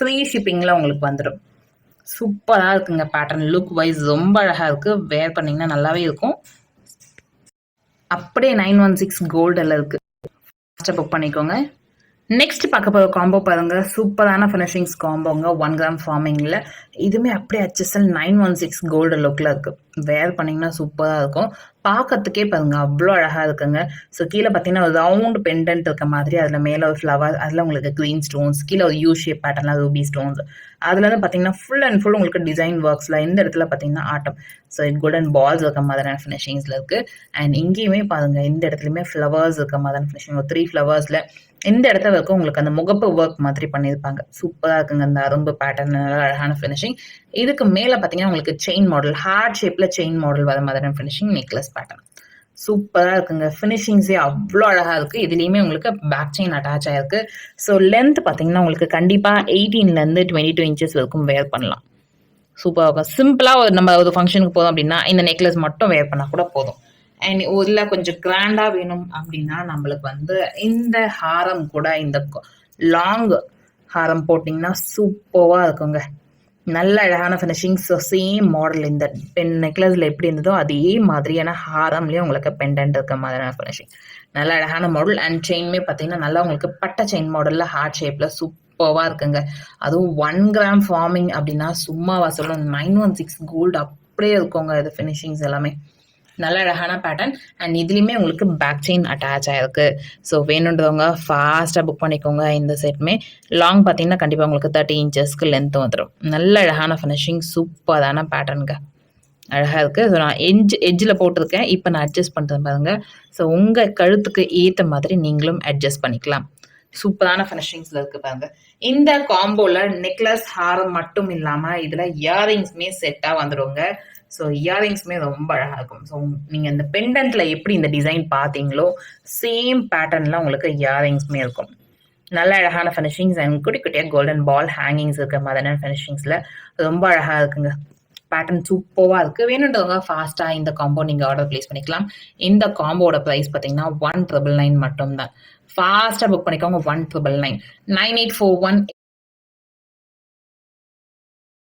Free ஷிப்பிங்கில் உங்களுக்கு வந்துடும் சூப்பராக இருக்குங்க பேட்டர்ன் லுக் வைஸ் ரொம்ப அழகாக இருக்குது வேர் பண்ணிங்கன்னா நல்லாவே இருக்கும். அப்படியே நைன் ஒன் சிக்ஸ் கோல்டில் இருக்குது ஃபஸ்ட்டு புக் பண்ணிக்கோங்க. நெக்ஸ்ட் பார்க்க போகிற காம்போ பாருங்க. சூப்பரான ஃபினிஷிங்ஸ் காம்போங்க ஒன் கிராம் ஃபார்மிங்கில் இதுவுமே அப்படியே H S L nine one six gold லுக்கில் இருக்குது வேர் பண்ணிங்கன்னா சூப்பராக இருக்கும். பார்க்கறதுக்கே பாருங்க அவ்வளோ அழகாக இருக்குங்க. ஸோ கீழே பார்த்தீங்கன்னா ஒரு ரவுண்ட் பெண்டன்ட் இருக்க மாதிரி அதில் மேலே ஒரு ஃப்ளவர் அதில் உங்களுக்கு க்ரீன் ஸ்டோன்ஸ் கீழே ஒரு யூ ஷேப் பேட்டர்னில் ரூபி ஸ்டோன்ஸ் அதில் வந்து பார்த்தீங்கன்னா ஃபுல் அண்ட் ஃபுல் உங்களுக்கு டிசைன் ஒர்க்ஸில் இந்த இடத்துல பார்த்தீங்கன்னா ஆட்டம். ஸோ கோல்டன் பால்ஸ் இருக்க மாதிரியான ஃபினிஷிங்ஸில் இருக்குது அண்ட் இங்கேயுமே பாருங்கள் இந்த இடத்துலையுமே ஃப்ளவர்ஸ் இருக்க மாதிரியான ஃபினிஷிங் ஒரு த்ரீ ஃப்ளவர்ஸில் இந்த இடத்துல வரைக்கும் உங்களுக்கு அந்த முகப்பு ஒர்க் மாதிரி பண்ணியிருப்பாங்க. சூப்பராக இருக்குங்க. அந்த அரும்பு பேட்டர்ன் நல்லா அழகான ஃபினிஷிங் இதுக்கு மேலே பார்த்தீங்கன்னா உங்களுக்கு செயின் மாடல் ஹார்ட் ஷேப்பில் செயின் மாடல் வர மாதிரியான ஃபினிஷிங் நெக்லஸ் பேட்டர்ன் சூப்பராக இருக்குங்க. ஃபினிஷிங்ஸே அவ்வளோ அழகாக இருக்குது இதுலேயுமே உங்களுக்கு பேக் செயின் அட்டாச் ஆகிருக்கு ஸோ லென்த் பார்த்தீங்கன்னா உங்களுக்கு கண்டிப்பாக எயிட்டீன்லேருந்து டுவெண்ட்டி டூ இன்ச்சஸ் வரைக்கும் வேர் பண்ணலாம். சூப்பராக இருக்கும். சிம்பிளாக ஒரு நம்ம ஒரு ஃபங்க்ஷனுக்கு போதும் அப்படின்னா இந்த நெக்லஸ் மட்டும் வேர் பண்ணால் கூட போதும். அண்ட் இல்லை கொஞ்சம் கிராண்டாக வேணும் அப்படின்னா நம்மளுக்கு வந்து இந்த ஹாரம் கூட இந்த லாங் ஹாரம் போட்டிங்கன்னா சூப்பராக இருக்குங்க. நல்ல அழகான ஃபினிஷிங்ஸோ சேம் மாடல் இந்த பென் நெக்லஸில் எப்படி இருந்ததோ அதே மாதிரியான ஹாரம்லேயும் உங்களுக்கு பெண்டன்ட் இருக்க மாதிரியான ஃபினிஷிங் நல்ல அழகான மாடல் அண்ட் செயின்மே பார்த்தீங்கன்னா நல்லா உங்களுக்கு பட்ட செயின் மாடலில் ஹார்ட் ஷேப்பில் சூப்பராக இருக்குங்க. அதுவும் ஒன் கிராம் ஃபார்மிங் அப்படின்னா சும்மாவா சொல்லணும் நைன் ஒன் சிக்ஸ் கோல்டு அப்படியே இருக்குங்க இது ஃபினிஷிங்ஸ் எல்லாமே. நல்ல அழகான பேட்டர்ன் அண்ட் இதுலேயுமே உங்களுக்கு பேக் செயின் அட்டாச் ஆயிருக்கு. ஸோ வேணுன்றவங்க ஃபாஸ்ட்டாக புக் பண்ணிக்கோங்க இந்த செட்டுமே லாங் பார்த்தீங்கன்னா கண்டிப்பாக உங்களுக்கு தேர்ட்டி இன்ச்சஸ்க்கு லென்த் வந்துடும் நல்ல அழகான ஃபினிஷிங் சூப்பரான பேட்டர்னுங்க அழகாக இருக்குது ஸோ நான் எஜ் எஜ்ஜில் போட்டிருக்கேன். இப்போ நான் அட்ஜஸ்ட் பண்ணுறது பாருங்கள் ஸோ உங்கள் கழுத்துக்கு ஏற்ற மாதிரி நீங்களும் அட்ஜஸ்ட் பண்ணிக்கலாம். சூப்பரான ஃபினிஷிங்ஸில் இருக்குது பாருங்க. இந்த காம்போவில் நெக்லஸ் ஹாரம் மட்டும் இல்லாமல் இதில் இயரிங்ஸுமே செட்டாக வந்துடுங்க ஸோ இயரிங்ஸுமே ரொம்ப அழகாக இருக்கும். ஸோ நீங்கள் இந்த பெண்டன்ட்டில் எப்படி இந்த டிசைன் பார்த்தீங்களோ சேம் பேட்டர்னில் உங்களுக்கு இயரிங்ஸுமே இருக்கும். நல்ல அழகான ஃபினிஷிங்ஸ் அண்ட் குட்டி குட்டியாக கோல்டன் பால் ஹேங்கிங்ஸ் இருக்க மாதிரியான ஃபினிஷிங்ஸில் ரொம்ப அழகாக இருக்குங்க. பேட்டர்ன் சூப்பராக இருக்குது வேணுன்றவங்க ஃபாஸ்ட்டாக இந்த காம்போ நீங்கள் ஆர்டர் ப்ளேஸ் பண்ணிக்கலாம். இந்த காம்போட ப்ரைஸ் பார்த்தீங்கன்னா ஒன் ட்ரிபிள் நைன் மட்டும்தான். ஃபாஸ்ட்டாக புக் பண்ணிக்கோங்க. One triple nine nine eight four one